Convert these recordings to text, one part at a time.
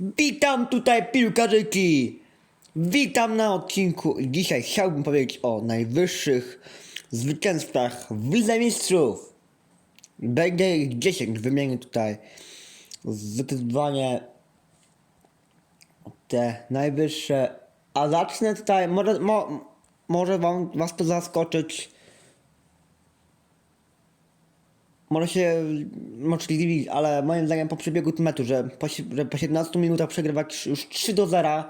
Witam tutaj piłkarzyki! Witam na odcinku i dzisiaj chciałbym powiedzieć o najwyższych zwycięstwach w Lidze Mistrzów. Będzie ich 10, wymienię tutaj zdecydowanie te najwyższe. A zacznę tutaj, może, mo, może wam, was to zaskoczyć. Może się może zdziwić, ale moim zdaniem po przebiegu tym meczu, że po, że po 17 minutach przegrywać już 3 do 0.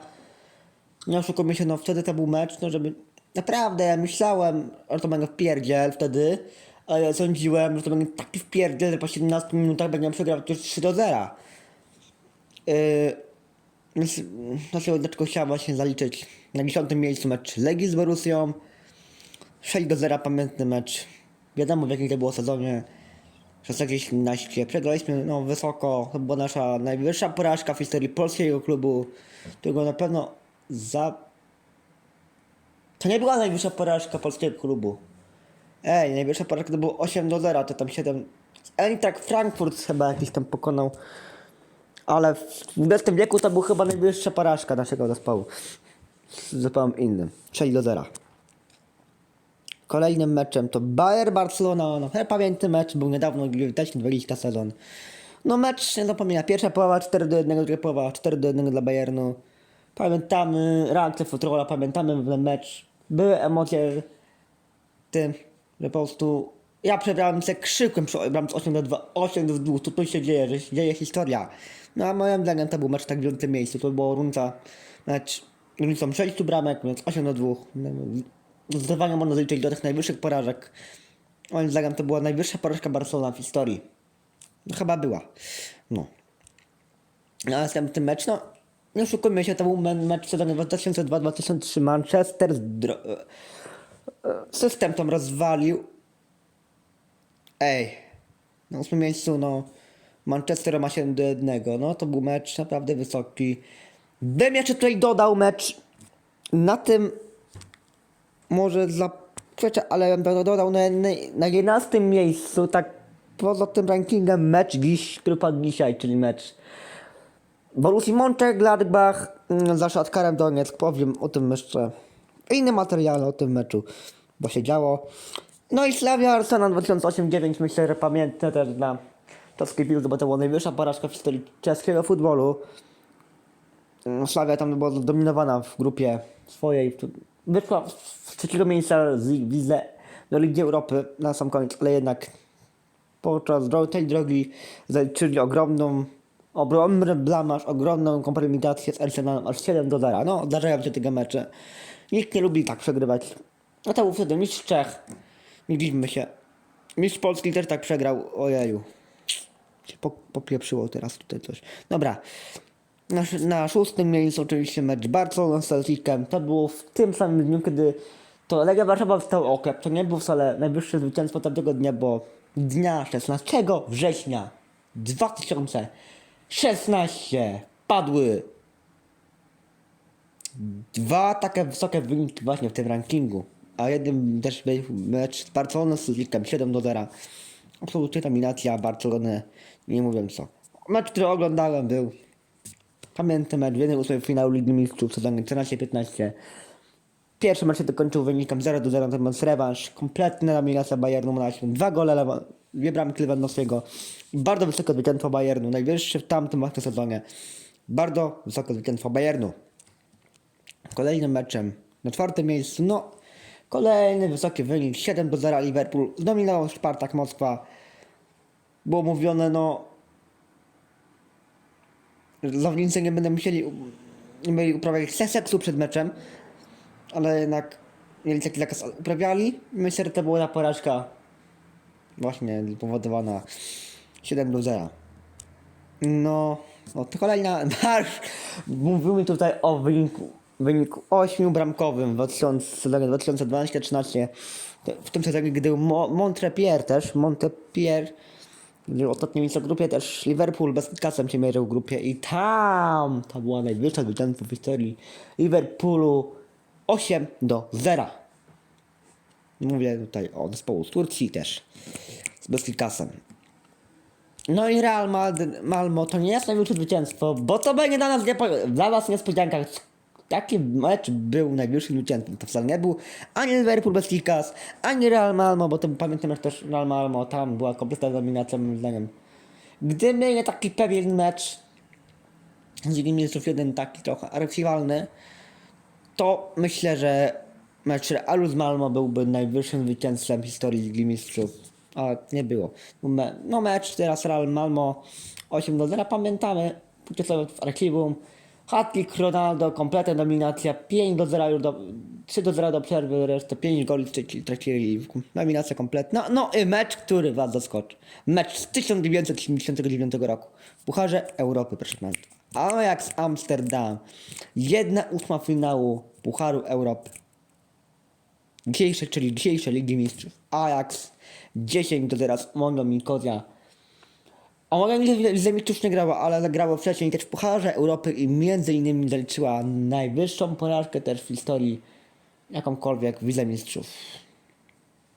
Nie oszukujmy się, no wtedy to był mecz, no żeby... Naprawdę, ja myślałem, że to będzie wpierdziel wtedy, ale ja sądziłem, że to będzie taki wpierdziel, że po 17 minutach będziemy przegrywać już 3 do 0. Yy, więc dlaczego, dlaczego chciałem właśnie zaliczyć na 10 miejscu mecz Legii z Borussią. 6 do 0 pamiętny mecz. Wiadomo w jakim to było sezonie. 16-17. Przegraliśmy no, wysoko. To była nasza najwyższa porażka w historii polskiego klubu, którego na pewno za... To nie była najwyższa porażka polskiego klubu. Ej, najwyższa porażka to było 8 do 0, to tam 7... Eintracht Frankfurt chyba jakiś tam pokonał. Ale w XX wieku to była chyba najwyższa porażka naszego zespołu. Z zespołem innym. 6 do 0. Kolejnym meczem to Bayer Barcelona. No, ja pamiętam mecz, był niedawno, też 20 sezon. No mecz nie zapomina. Pierwsza połowa 4 do 1, druga połowa 4 do 1 dla Bayernu. Pamiętamy reakcję Futrola, pamiętamy ten mecz. Były emocje tym, że po prostu ja przebrałem się krzykiem przy bramce 8 do 2, 8 do 2, to tu się dzieje, że się dzieje historia. No a moim zdaniem to był mecz tak w dziewiątym miejscu, to było runca, mecz różnicą 6 bramek, więc 8 do 2. No, Zdecydowanie można zaliczyć do tych najwyższych porażek. Moim zdaniem to była najwyższa porażka Barcelona w historii. No chyba była. No. A następny mecz, no nie oszukujmy się, to był me- mecz sezonu 2002-2003 Manchester z e, e, system tam rozwalił. Ej, na ósmym miejscu, no Manchester ma 7 do 1, no to był mecz naprawdę wysoki. Bym jeszcze tutaj dodał mecz na tym może zaprzeczę, ale bym dodał na, na, na 11 miejscu, tak poza tym rankingem mecz dziś, który padł dzisiaj, czyli mecz Borussii Mönchengladbach mm, za Szatkarem Donieck. Powiem o tym jeszcze inne materiały o tym meczu, bo się działo. No i Slavia Arsenal 2008-2009 myślę, że pamiętne też dla czeskiej piłki, bo to była najwyższa porażka w historii czeskiego futbolu. Mm, Slavia tam była zdominowana w grupie swojej. Wyszła z trzeciego miejsca z Lidze do Ligi Europy na sam koniec, ale jednak podczas tej drogi zaliczyli ogromną, ogromny blamaż, ogromną kompromitację z Arsenalem, aż 7 do 0. No, zdarzają się tego mecze. Nikt nie lubi tak przegrywać. No to był wtedy mistrz Czech. Nie dziwmy się. Mistrz Polski też tak przegrał. Ojeju. Się po, popieprzyło teraz tutaj coś. Dobra. Na, na szóstym miejscu oczywiście mecz Barcelona z Celticem. To było w tym samym dniu, kiedy to Legia Warszawa wstał oklep. To nie było wcale najwyższe zwycięstwo tamtego dnia, bo dnia 16 września 2016 padły dwa takie wysokie wyniki właśnie w tym rankingu. A jeden też był mecz z Barceloną z Celticem 7 do 0. Absolutnie dominacja Barcelony, nie mówiąc co. Mecz, który oglądałem był Pamiętam mecz w 1-8 finału Ligi Mistrzów w sezonie 14-15. Pierwszy mecz się dokończył wynikiem 0 do 0, natomiast rewanż, kompletna dominacja Bayernu, mieliśmy dwa gole, dwie bramki Lewandowskiego. Bardzo wysokie zwycięstwo Bayernu, najwyższe w tamtym właśnie sezonie. Bardzo wysokie zwycięstwo Bayernu. Kolejnym meczem na czwartym miejscu, no kolejny wysoki wynik, 7 do 0 Liverpool, zdominował Spartak Moskwa. Było mówione, no zawodnicy nie będą musieli nie mieli uprawiać seksu przed meczem, ale jednak mieli taki zakaz, uprawiali. Myślę, że to była ta porażka właśnie powodowana 7 do 0. No, no to kolejna nasz. Mówimy tutaj o wyniku, wyniku 8 bramkowym w 2000 sezonie 2012-13. W tym sezonie, gdy Mo- Montrepier też, Montrepier w ostatnim miejscu w grupie też Liverpool bez kasem się mierzył w grupie i tam to była najwyższa zwycięstwo w historii Liverpoolu 8 do 0. Mówię tutaj o zespołu z Turcji też z Besiktasem. No i Real Malmo to nie jest największe zwycięstwo, bo to będzie dla nas dla was niespodzianka. Taki mecz był największym zwycięstwem. To wcale nie był ani Liverpool bez Kikas, ani Real Malmo, bo to pamiętam że też Real Malmo, tam była kompletna dominacja moim zdaniem. Gdyby nie taki pewien mecz z Mistrzów, jeden taki trochę archiwalny, to myślę, że mecz Realu z Malmo byłby najwyższym zwycięstwem historii Ligi Mistrzów. A nie było. No mecz teraz Real Malmo 8 do 0 pamiętamy. Pójdzie sobie w archiwum. Hatlik Ronaldo, kompletna dominacja, 5 do 0 już do, 3 do 0 do przerwy, resztę 5 goli trzeci- tracili. Dominacja kompletna. No i mecz, który was zaskoczy. Mecz z 1979 roku. W Pucharze Europy, proszę Państwa. Ajax Amsterdam. Jedna ósma finału Pucharu Europy. Dzisiejsze, czyli dzisiejsze Ligi Mistrzów. Ajax 10 do 0 z Mondo Nikozja. Omaga Lidze Mistrzów nie grała, ale zagrała wcześniej też w Pucharze Europy i między innymi zaliczyła najwyższą porażkę też w historii jakąkolwiek w Mistrzów.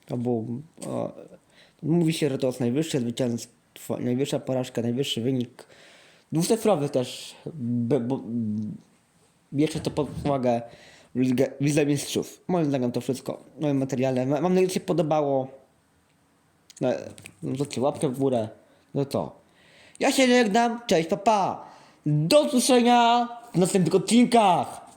To był... O, mówi się, że to jest najwyższe zwycięstwo, najwyższa porażka, najwyższy wynik. Dwucyfrowy też, b- bo, bierze to pod uwagę Mistrzów. Moim zdaniem to wszystko moim materiale. Ma- Mam nadzieję, że się podobało. No, no to łapkę w górę. No to. Ja się żegnam. Cześć, papa. Do usłyszenia w następnych odcinkach.